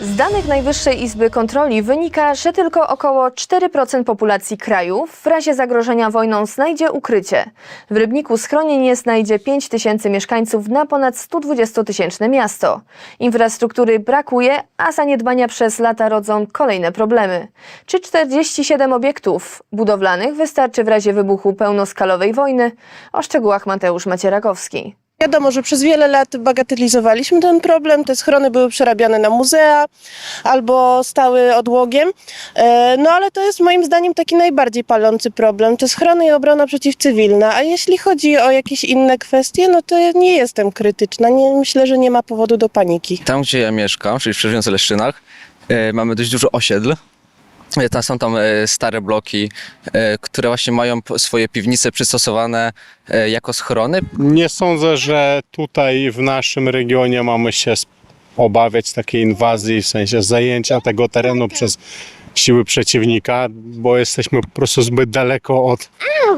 Z danych Najwyższej Izby Kontroli wynika, że tylko około 4% populacji kraju w razie zagrożenia wojną znajdzie ukrycie. W Rybniku schronienie znajdzie 5 tysięcy mieszkańców na ponad 120-tysięczne miasto. Infrastruktury brakuje, a zaniedbania przez lata rodzą kolejne problemy. Czy 47 obiektów budowlanych wystarczy w razie wybuchu pełnoskalowej wojny? O szczegółach Mateusz Macierakowski. Wiadomo, że przez wiele lat bagatelizowaliśmy ten problem. Te schrony były przerabiane na muzea albo stały odłogiem. E, No ale to jest moim zdaniem taki najbardziej palący problem. Te schrony i obrona przeciwcywilna. A jeśli chodzi o jakieś inne kwestie, no to ja nie jestem krytyczna. Nie, myślę, że nie ma powodu do paniki. Tam, gdzie ja mieszkam, czyli w Przeżywiące Leszczynach, e, mamy dość dużo osiedl. Tam są tam e, stare bloki, e, które właśnie mają swoje piwnice przystosowane e, jako schrony. Nie sądzę, że tutaj w naszym regionie mamy się obawiać takiej inwazji, w sensie zajęcia tego terenu przez siły przeciwnika, bo jesteśmy po prostu zbyt daleko od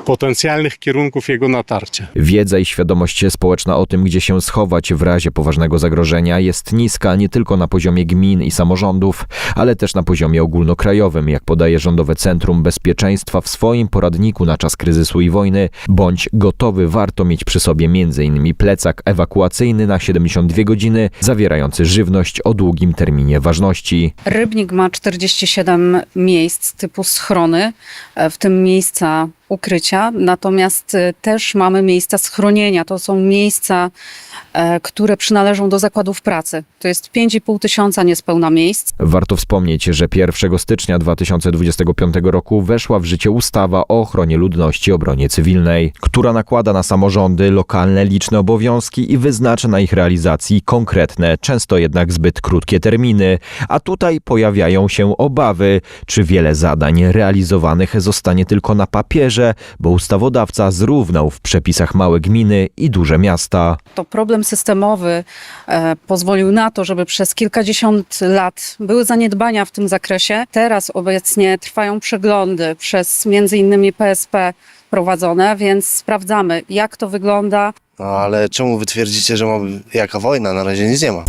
potencjalnych kierunków jego natarcia. Wiedza i świadomość społeczna o tym, gdzie się schować w razie poważnego zagrożenia, jest niska nie tylko na poziomie gmin i samorządów, ale też na poziomie ogólnokrajowym, jak podaje Rządowe Centrum Bezpieczeństwa w swoim poradniku na czas kryzysu i wojny. Bądź gotowy, warto mieć przy sobie m.in. plecak ewakuacyjny na 72 godziny, zawierający żywność o długim terminie ważności. Rybnik ma 47 miejsc typu schrony, e, w tym miejsca ukrycia, natomiast e, też mamy miejsca schronienia. To są miejsca, które przynależą do zakładów pracy. To jest 5,5 tysiąca niespełna miejsc. Warto wspomnieć, że 1 stycznia 2025 roku weszła w życie ustawa o ochronie ludności i obronie cywilnej, która nakłada na samorządy lokalne liczne obowiązki i wyznacza na ich realizacji konkretne, często jednak zbyt krótkie terminy. A tutaj pojawiają się obawy, czy wiele zadań realizowanych zostanie tylko na papierze, bo ustawodawca zrównał w przepisach małe gminy i duże miasta. To problem systemowy e, pozwolił na to, żeby przez kilkadziesiąt lat były zaniedbania w tym zakresie. Teraz obecnie trwają przeglądy przez między innymi PSP prowadzone, więc sprawdzamy jak to wygląda, No ale czemu wy twierdzicie, że ma jaka wojna? Na razie nic nie ma.